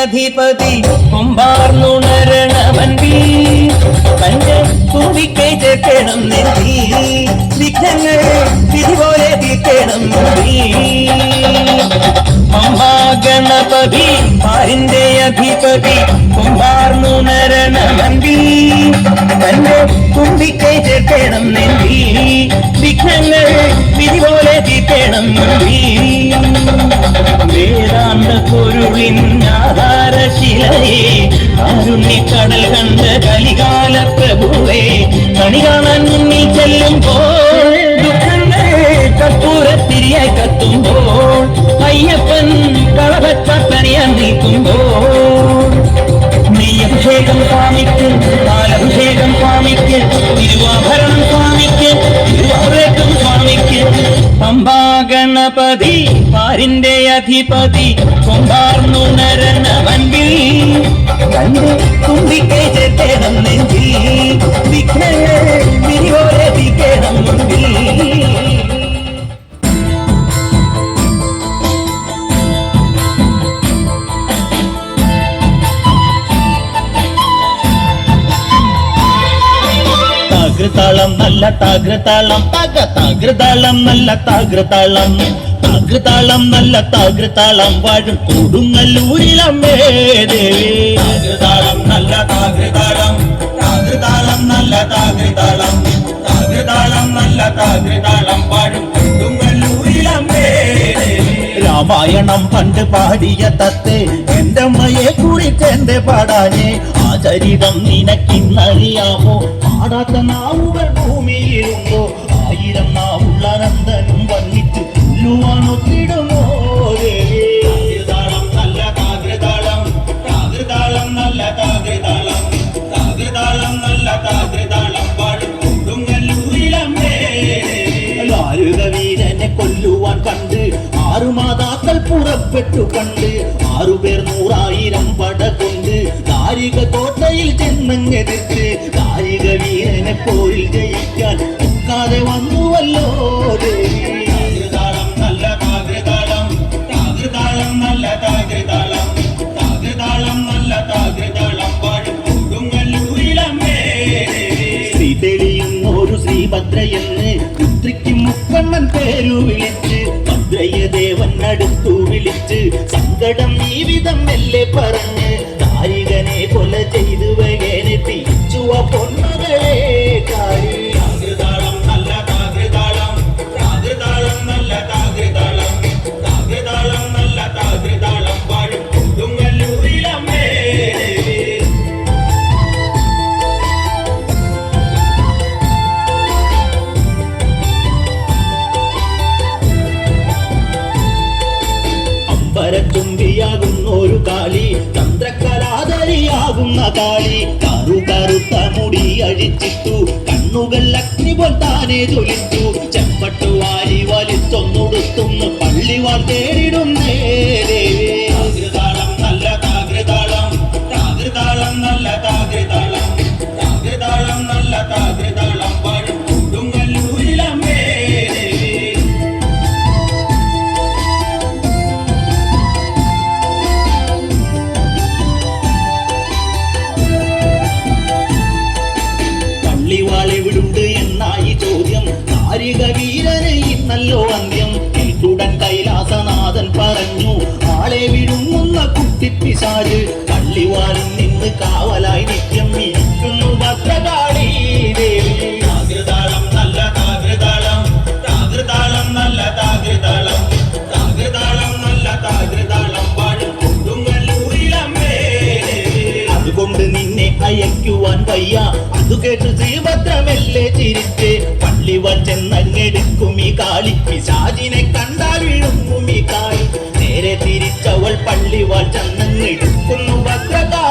അധിപതി കുമ്പാർന്നുണരണമൻപി തന്റെ തുമ്പിക്കൈ ചേർക്കണം നെഞ്ചി വിഘ്നങ്ങൾ വിധി പോലെ തീർക്കണം മഹാഗണപതി പാരിന്റെ അധിപതി കുമ്പാർന്നുണരണമൻപി തന്റെ തുമ്പിക്കൈ ചേർക്കണം നെല്ലി വിഘ്നങ്ങൾ വിധി നമ്പി വേദാന്ത പൊരുളിൻ ആധാരശിലയെ കടൽ കണ്ട കലികാല പ്രഭുവേ. കണി കാണാൻ മുന്നിൽ ചെല്ലുമ്പോൾ ദുഃഖങ്ങൾ കപ്പൂരത്തിരിയായി കത്തുമ്പോൾ അയ്യപ്പൻ പമ്പാഗണപതി പാരിന്റെ അധിപതി കൊണ്ടാർന്നു വൻപിൽ കണ്ട് തുമ്പിക്കൈ ചേർക്കണം നെഞ്ചിൽ. വിഘ്നങ്ങൾ വിരിവോരെ താകൃതാളം നല്ല താകൃതാളം. തക താകൃതാളം നല്ല താകൃതാളം. താകൃതാളം നല്ല താകൃതാളം. വാഴും കൊടുങ്ങല്ലൂരിലമ്മേ ദേവി. രാമായണം പണ്ട് പാടിയ തത്തെ. എന്റെ അമ്മയെ കുറിച്ച് എന്റെ പാടാനെ. ആ ചരിതം നിനക്കിന്നറിയാമോ? പാടാത്ത നാവുകൾ ഭൂമിയിലുണ്ടോ? ആയിരം നാവുള്ള നന്ദനും ദേവി? താകൃതാളം നല്ല നല്ല കൊല്ലുവാൻ കണ്ട് ആറു മാതാക്കൾ പുറപ്പെട്ടു കണ്ട്. ആറുപേർ നൂറായിരം പട കൊണ്ട് ദാരിക കോട്ടയിൽ ചെന്നങ്ങെതിർത്ത് കാരിക വീരനെ പോരിൽ ജയിക്കാൻ ഒക്കാതെ വന്നുവല്ലോ. താകൃതാളം നല്ല താകൃതാളം താകൃതാളം നല്ല താകൃതാളം താകൃതാളം നല്ല താകൃതാളം പാടും കൊടുങ്ങല്ലൂരിലമ്മേ ശ്രീ ശ്രീഭദ്രയെന്ന് പുത്രിക്ക് മുക്കണ്ണൻ പേരു വിളിച്ച് ദേവൻ അടുത്തു വിളിച്ച് സങ്കടം ഈ വിധം മെല്ലെ പറഞ്ഞ് നാരികനെ കൊല ചെയ്തു വകേനെ തിരിച്ചുവ പൊന്നകളെ കാരി കാളി കറു കറുത്ത മുടി അഴിച്ചിട്ടു. കണ്ണുകൾ അഗ്നി പോൽ താനെ ജ്വലിച്ചു. ചെമ്പട്ടു വാരി പള്ളി പള്ളിവാൾ തേടിടുന്നേ കേട്ട് ശ്രീഭദ്രമെല്ലെ ചിരിച്ച്. പള്ളി വച്ചെന്നങ്ങെടുക്കും ഈ കാളി. പിശാചിനെ കണ്ടാൽ വീഴും ഈ കാളി. നേരെ തിരിച്ചവൾ പള്ളി വച്ചെന്നെടുക്കുന്നു ഭദ്രകാളി.